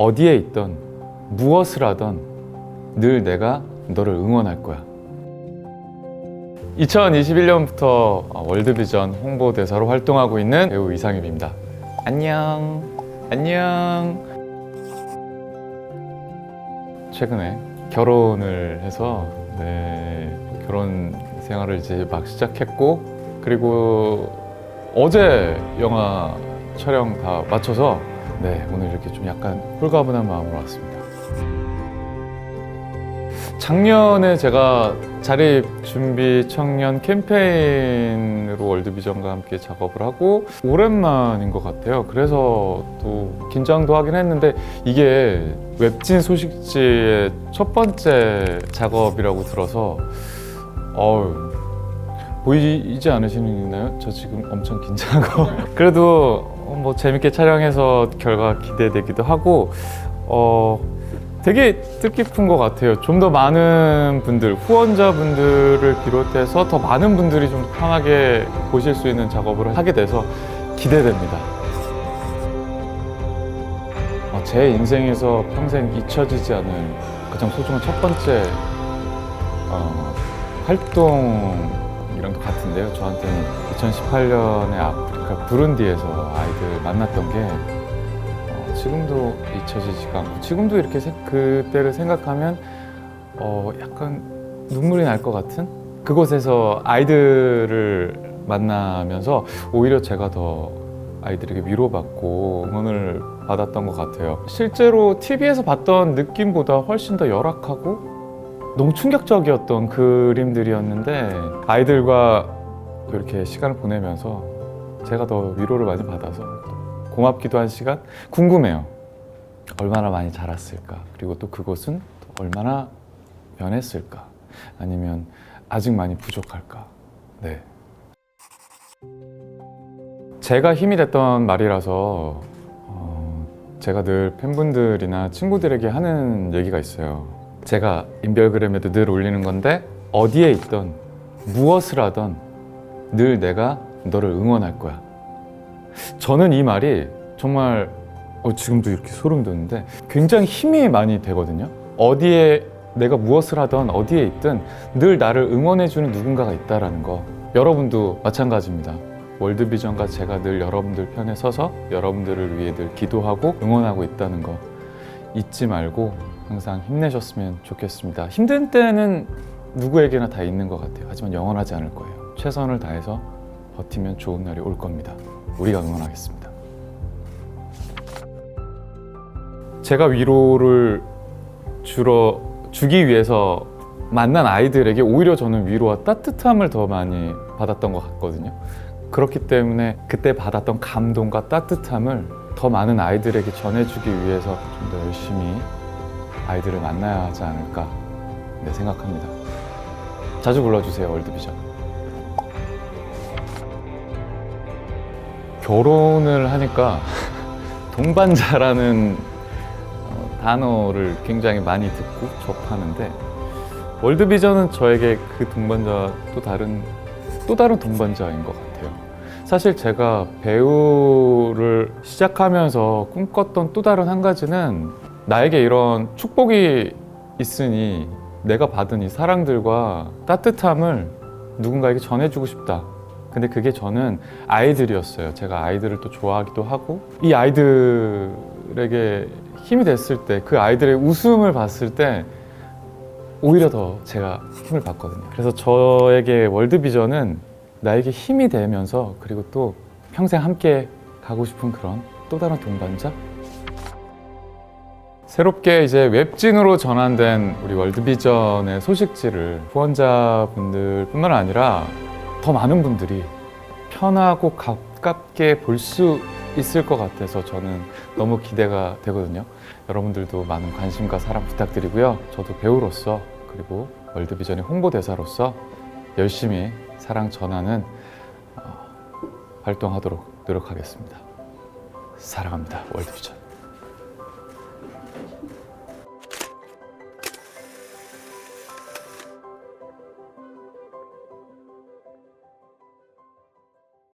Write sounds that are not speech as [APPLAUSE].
어디에 있던 무엇을 하던 늘 내가 너를 응원할 거야. 2021년부터 월드비전 홍보대사로 활동하고 있는 배우 이상엽입니다. 안녕. 안녕. 최근에 결혼을 해서 네, 결혼 생활을 이제 막 시작했고 그리고 어제 영화 촬영 다 마쳐서 네, 오늘 이렇게 좀 약간 홀가분한 마음으로 왔습니다. 작년에 제가 자립 준비 청년 캠페인으로 월드비전과 함께 작업을 하고 오랜만인 것 같아요. 그래서 또 긴장도 하긴 했는데 이게 웹진 소식지의 첫 번째 작업이라고 들어서 어우 보이지 않으시나요? 저 지금 엄청 긴장하고 [LAUGHS] 그래도 뭐 재밌게 촬영해서 결과 기대되기도 하고 어 되게 뜻깊은 것 같아요. 좀 더 많은 분들, 후원자분들을 비롯해서 더 많은 분들이 좀 편하게 보실 수 있는 작업을 하게 돼서 기대됩니다. 어, 제 인생에서 평생 잊혀지지 않을 가장 소중한 첫 번째 어, 활동 이랑도 같은데요. 저한테는 2018년에 아프리카 부룬디에서 아이들 만났던 게 어, 지금도 잊혀지지가 않고 지금도 이렇게 세- 그때를 생각하면 어, 약간 눈물이 날 것 같은 그곳에서 아이들을 만나면서 오히려 제가 더 아이들에게 위로받고 응원을 받았던 것 같아요. 실제로 TV에서 봤던 느낌보다 훨씬 더 열악하고 너무 충격적이었던 그림들이었는데 아이들과 이렇게 시간을 보내면서 제가 더 위로를 많이 받아서 고맙기도 한 시간 궁금해요. 얼마나 많이 자랐을까? 그리고 또 그곳은 또 얼마나 변했을까? 아니면 아직 많이 부족할까? 네. 제가 힘이 됐던 말이라서 어, 제가 늘 팬분들이나 친구들에게 하는 얘기가 있어요. 제가 인별그램에도 늘 올리는 건데 어디에 있던 무엇을 하던 늘 내가 너를 응원할 거야. 저는 이 말이 정말 어, 지금도 이렇게 소름 돋는데 굉장히 힘이 많이 되거든요. 어디에 내가 무엇을 하던 어디에 있든 늘 나를 응원해주는 누군가가 있다라는 거. 여러분도 마찬가지입니다. 월드비전과 제가 늘 여러분들 편에 서서 여러분들을 위해 늘 기도하고 응원하고 있다는 거 잊지 말고 항상 힘내셨으면 좋겠습니다. 힘든 때는 누구에게나 다 있는 것 같아요. 하지만 영원하지 않을 거예요. 최선을 다해서 버티면 좋은 날이 올 겁니다. 우리가 응원하겠습니다. 제가 위로를 주러 주기 위해서 만난 아이들에게 오히려 저는 위로와 따뜻함을 더 많이 받았던 것 같거든요. 그렇기 때문에 그때 받았던 감동과 따뜻함을 더 많은 아이들에게 전해주기 위해서 좀 더 열심히 아이들을 만나야 하지 않을까 네, 생각합니다. 자주 불러주세요 월드비전. 결혼을 하니까 [LAUGHS] 동반자라는 어, 단어를 굉장히 많이 듣고 접하는데 월드비전은 저에게 그 동반자 또 다른 또 다른 동반자인 것 같아요. 사실 제가 배우를 시작하면서 꿈꿨던 또 다른 한 가지는 나에게 이런 축복이 있으니 내가 받은 이 사랑들과 따뜻함을 누군가에게 전해주고 싶다. 근데 그게 저는 아이들이었어요. 제가 아이들을 또 좋아하기도 하고 이 아이들에게 힘이 됐을 때 그 아이들의 웃음을 봤을 때 오히려 더 제가 힘을 받거든요. 그래서 저에게 월드비전은 나에게 힘이 되면서 그리고 또 평생 함께 가고 싶은 그런 또 다른 동반자? 새롭게 이제 웹진으로 전환된 우리 월드비전의 소식지를 후원자분들뿐만 아니라 더 많은 분들이 편하고 가깝게 볼 수 있을 것 같아서 저는 너무 기대가 되거든요. 여러분들도 많은 관심과 사랑 부탁드리고요. 저도 배우로서 그리고 월드비전의 홍보대사로서 열심히 사랑 전하는 어, 활동하도록 노력하겠습니다. 사랑합니다. 월드비전.